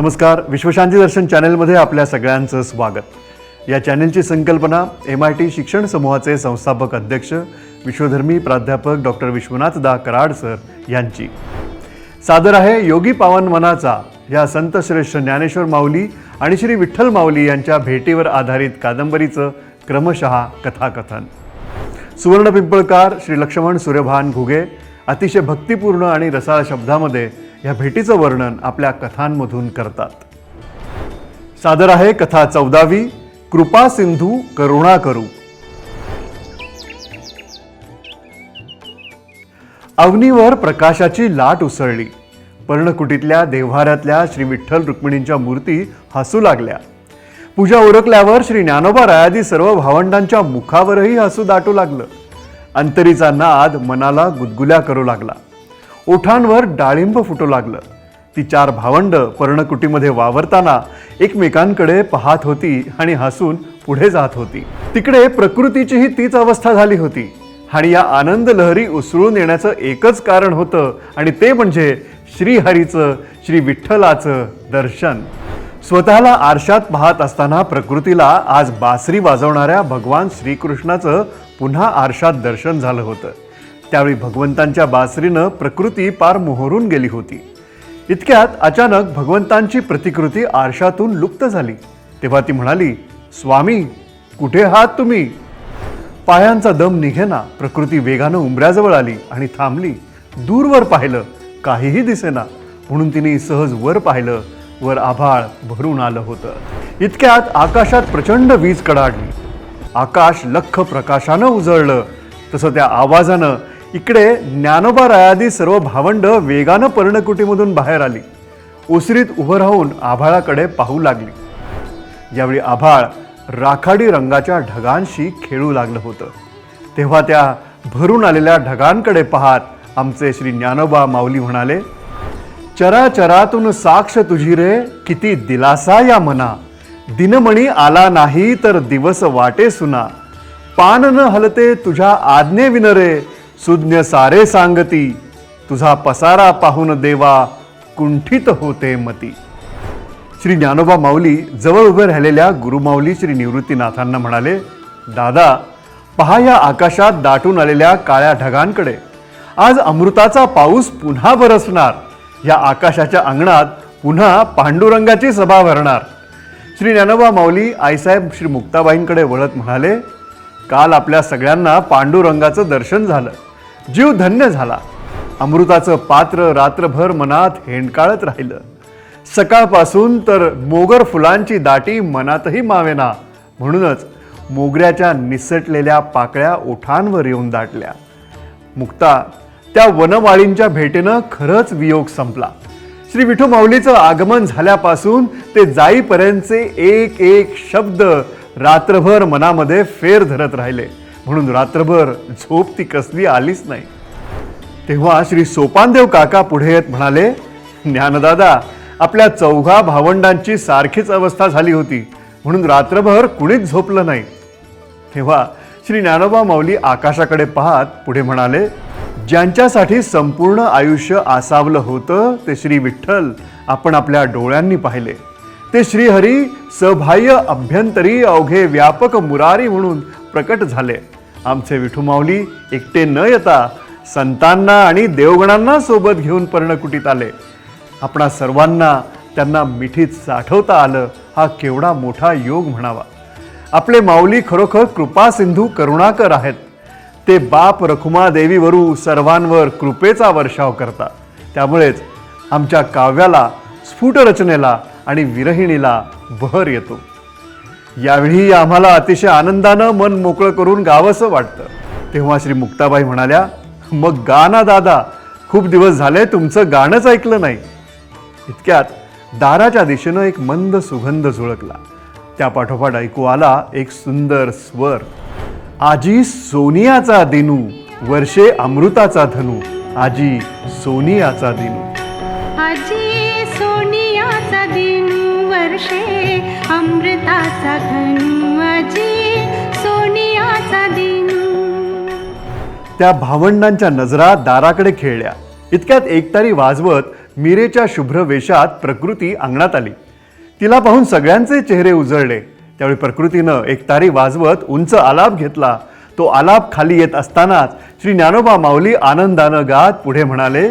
नमस्कार. विश्वशांती दर्शन चॅनलमध्ये आपल्या सगळ्यांचं स्वागत. या चॅनलची संकल्पना एम आय टी शिक्षण समूहाचे संस्थापक अध्यक्ष विश्वधर्मी प्राध्यापक डॉक्टर विश्वनाथ दा कराड सर यांची. सादर आहे योगी पावन मनाचा या संत श्रेष्ठ ज्ञानेश्वर माऊली आणि श्री विठ्ठल माऊली यांच्या भेटीवर आधारित कादंबरीचं क्रमशः कथाकथन. सुवर्ण पिंपळकार श्री लक्ष्मण सूर्यभान घुगे अतिशय भक्तिपूर्ण आणि रसाळ शब्दामध्ये या भेटीचं वर्णन आपल्या कथांमधून करतात. सादर आहे कथा चौदावी कृपा सिंधू करुणा करू. अवनीवर प्रकाशाची लाट उसळली. पर्णकुटीतल्या देव्हाऱ्यातल्या श्री विठ्ठल रुक्मिणींच्या मूर्ती हसू लागल्या. पूजा उरकल्यावर श्री ज्ञानोबा रायादी सर्व भावंडांच्या मुखावरही हसू दाटू लागलं. अंतरीचा नाद मनाला गुदगुल्या करू लागला. ओठांवर डाळिंब फुटू लागलं. ती चार भावंड पर्णकुटीमध्ये वावरताना एकमेकांकडे पाहत होती आणि हसून पुढे जात होती. तिकडे प्रकृतीचीही तीच अवस्था झाली होती. आणि या आनंद लहरी उसळून येण्याचं एकच कारण होतं आणि ते म्हणजे श्रीहरीचं श्री विठ्ठलाचं दर्शन. स्वतःला आरशात पाहत असताना प्रकृतीला आज बासरी वाजवणाऱ्या भगवान श्रीकृष्णाचं पुन्हा आरशात दर्शन झालं होतं. त्यावेळी भगवंतांच्या बासरीनं प्रकृती पार मोहरून गेली होती. इतक्यात अचानक भगवंतांची प्रतिकृती आरशातून लुप्त झाली. तेव्हा ती म्हणाली स्वामी कुठे आहात तुम्ही? पायांचा दम निघेना प्रकृती वेगानं उंबऱ्याजवळ आली आणि थांबली. दूरवर पाहिलं काहीही दिसेना. म्हणून तिने सहज वर पाहिलं वर आभाळ भरून आलं होतं. इतक्यात आकाशात प्रचंड वीज कडाडली. आकाश लख प्रकाशानं उजळलं. तसं त्या आवाजानं इकडे ज्ञानोबा रायादी सर्व भावंड वेगानं पर्णकुटीमधून बाहेर आली. ओसरीत उभं राहून आभाळाकडे पाहू लागली. यावेळी आभाळ राखाडी रंगाच्या ढगांशी खेळू लागलं होतं. तेव्हा त्या भरून आलेल्या ढगांकडे पाहत आमचे श्री ज्ञानोबा माऊली म्हणाले चराचरातून साक्ष तुझी रे किती दिलासा या मना. दिनमणी आला नाही तर दिवस वाटे सुना. पान न हलते तुझ्या आज्ञे विनरे सुज्ञ सारे सांगती तुझा पसारा पाहून देवा कुंठित होते मती. श्री ज्ञानोबा माऊली जवळ उभे राहिलेल्या गुरुमाऊली श्री निवृत्तीनाथांना म्हणाले दादा पहा या आकाशात दाटून आलेल्या काळ्या ढगांकडे. आज अमृताचा पाऊस पुन्हा बरसणार. या आकाशाच्या अंगणात पुन्हा पांडुरंगाची सभा भरणार. श्री ज्ञानोबा माऊली आईसाहेब श्री मुक्ताबाईंकडे वळत म्हणाले काल आपल्या सगळ्यांना पांडुरंगाचं दर्शन झालं. जीव धन्य झाला. अमृताचं पात्र रात्रभर मनात हेंडकाळत राहिलं. सकाळपासून तर मोगर फुलांची दाटी मनातही मावेना. म्हणूनच मोगऱ्याच्या निसटलेल्या पाकळ्या ओठांवर येऊन दाटल्या. मुक्ता त्या वनवाळींच्या भेटीनं खरंच वियोग संपला. श्री विठू माऊलीचं आगमन झाल्यापासून ते जाईपर्यंतचे एक एक शब्द रात्रभर मनामध्ये फेर धरत राहिले. म्हणून रात्रभर झोप ती कसली आलीच नाही. तेव्हा श्री सोपानदेव काका पुढे येत म्हणाले ज्ञानदादा आपल्या चौघा भावंडांची सारखीच अवस्था झाली होती म्हणून रात्रभर कुणीच झोपलं नाही. तेव्हा श्री ज्ञानोबा माऊली आकाशाकडे पाहत पुढे म्हणाले ज्यांच्यासाठी संपूर्ण आयुष्य आसावलं होतं ते श्री विठ्ठल आपण आपल्या डोळ्यांनी पाहिले. ते श्रीहरी सबाह्य अभ्यंतरी अवघे व्यापक मुरारी म्हणून प्रकट झाले. आमचे विठू माऊली एकटे न येता संतांना आणि देवगणांना सोबत घेऊन पर्णकुटीत आले. आपणा सर्वांना त्यांना मिठीत साठवता आलं हा केवढा मोठा योग म्हणावा. आपले माऊली खरोखर कृपासिंधू करुणाकर आहेत. ते बाप रखुमा देवीवरू सर्वांवर कृपेचा वर्षाव करतात. त्यामुळेच आमच्या काव्याला स्फुटरचनेला आणि विरहिणीला बहर येतो. यावेळी आम्हाला अतिशय आनंदानं मन मोकळं करून गावंसं वाटतं. तेव्हा श्री मुक्ताबाई म्हणाल्या मग गा ना दादा खूप दिवस झाले तुमचं गाणंच ऐकलं नाही. इतक्यात दाराच्या दिशेनं एक मंद सुगंध झुळकला. त्या पाठोपाठ ऐकू आला एक सुंदर स्वर. आजी सोनियाचा दिनू वर्षे अमृताचा धनू आजी सोनियाचा दिनू. आजी वर्षे अमृताचा धनु आजी सोनियाचा दिन. त्या भावंडांच्या नजरा दाराकडे खेळल्या. इतक्यात एकतारी वाजवत मीरेच्या शुभ्र वेशात प्रकृती अंगणात आली. तिला पाहून सगळ्यांचे चेहरे उजळले. त्यावेळी प्रकृतीनं एक तारी वाजवत उंच आलाप घेतला. तो आलाप खाली येत असतानाच श्री ज्ञानोबा माऊली आनंदानं गात पुढे म्हणाले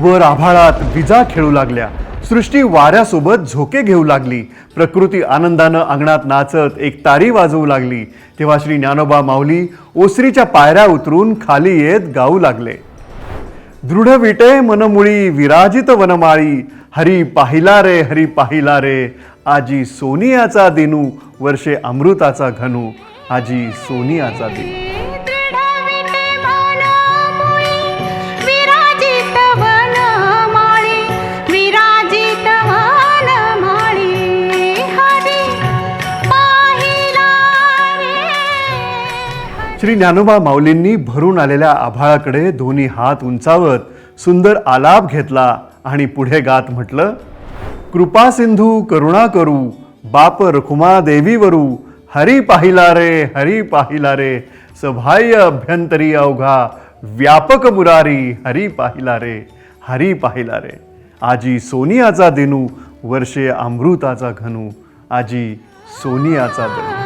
वर आभाळात विजा खेळू लागल्या. सृष्टी वाऱ्यासोबत झोके घेऊ लागली. प्रकृती आनंदानं अंगणात नाचत एक तारी वाजवू लागली. तेव्हा श्री ज्ञानोबा माऊली ओसरीच्या पायऱ्या उतरून खाली येत गाऊ लागले. दृढ विटे मनमुळी विराजित वनमाळी. हरी पाहिला रे हरी पाहिला रे. आजी सोनियाचा दिनू वर्षे अमृताचा घनू. आजी सोनियाचा दिनू. श्री ज्ञानोबा माऊलींनी भरून आलेल्या आभाळाकडे दोन्ही हात उंचावत सुंदर आलाप घेतला आणि पुढे गात म्हटलं कृपा सिंधू करुणा करू बाप रखुमा देवीवरू हरी पाहिला रे हरी पाहिला रे सभाय अभ्यंतरी अवघा व्यापक मुरारी हरी पाहिला रे हरी पाहिला रे आजी सोनियाचा दिनू वर्षे अमृताचा घनू आजी सोनियाचा दिनू.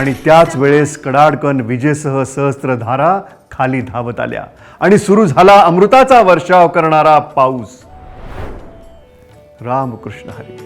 आणि त्याच वेळेस कडाडकन विजेसह सहस्त्रधारा खाली धावत आल्या. आणि सुरू झाला अमृताचा वर्षाव करणारा पाऊस. रामकृष्ण हरी.